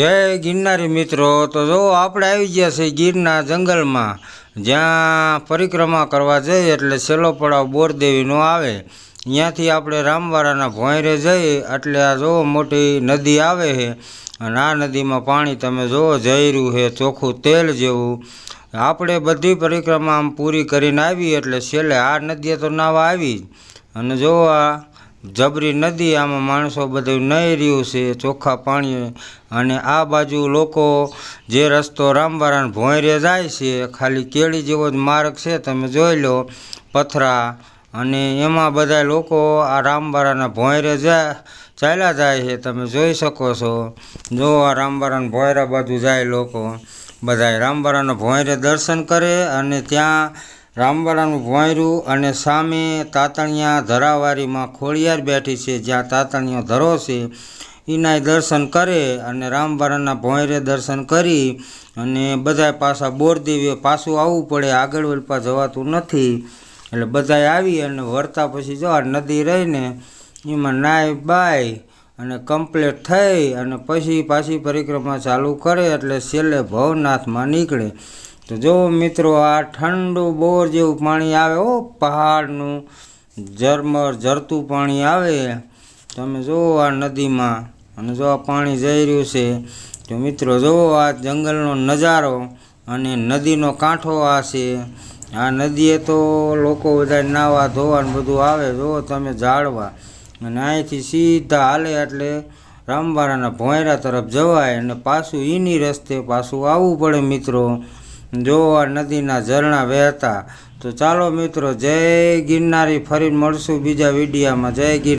જય ગિરનારી મિત્રો, તો જો આપણે આવી ગયા છે ગીરના જંગલમાં, જ્યાં પરિક્રમા કરવા જઈએ એટલે છેલ્લો પડાવ બોરદેવીનો આવે ત્યાંથી આપણે રામવાડાના ભોંયરે જઈએ એટલે આ જો મોટી નદી આવે છે, અને આ નદીમાં પાણી તમે જુઓ જઈ છે, ચોખ્ખું તેલ જેવું આપણે બધી પરિક્રમા આમ પૂરી કરીને આવી એટલે છેલ્લે આ નદીએ તો નાવા આવી. અને જો આ જબરી નદી, આમાં માણસો બધું નહીં રહ્યું છે, ચોખ્ખા પાણી અને આ બાજુ લોકો જે રસ્તો રામવારાને ભોંયરે જાય છે, ખાલી કેળી જેવો જ માર્ગ છે, તમે જોઈ લો પથરા. અને એમાં બધા લોકો આ રામવારાના ભોંયરે જાય ચાલ્યા જાય છે, તમે જોઈ શકો છો. જો આ રામવારાના ભોંયરા બાજુ જાય લોકો. બધાય રામવારાના ભોંયરે દર્શન કરે અને ત્યાં રામવાડાનું ભોંયરું અને સામે તાતણિયા ધરાવારીમાં ખોડિયાર બેઠી છે, જ્યાં તાતણિયો ધરો છે. એનાય દર્શન કરે અને રામવાડાના ભોંયરે દર્શન કરી અને બધાય પાછા બોરદેવીએ પાછું આવવું પડે, આગળ વલપા જવાતું નથી. એટલે બધાય આવી અને વળતા પછી જવા નદી રહીને એમાં નાય બાય અને કમ્પ્લીટ થઈ અને પછી પાછી પરિક્રમા ચાલુ કરે એટલે છેલ્લે ભવનાથમાં નીકળે. તો જો મિત્રો, આ ઠંડુ બોર જેવું પાણી આવે, ઓ પહાડનું ઝરમર, ઝરતું પાણી આવે, તમે જુઓ આ નદીમાં અને જો આ પાણી જઈ રહ્યું છે, તો મિત્રો જુઓ આ જંગલનો નજારો અને નદીનો કાંઠો આ છે, આ નદીએ તો લોકો બધા નાવા ધોવા બધું આવે જુઓ તમે જાળવા અને અહીંથી સીધા હાલે એટલે રામવાડાના ભોંયરા તરફ જવાય અને પાછું એની રસ્તે પાછું આવવું પડે મિત્રો. જો આ નદીના ઝરણા વહેતા, તો ચાલો મિત્રો, જય ગિરનારી ફરી મળશું બીજા વિડીયામાં. જય ગિર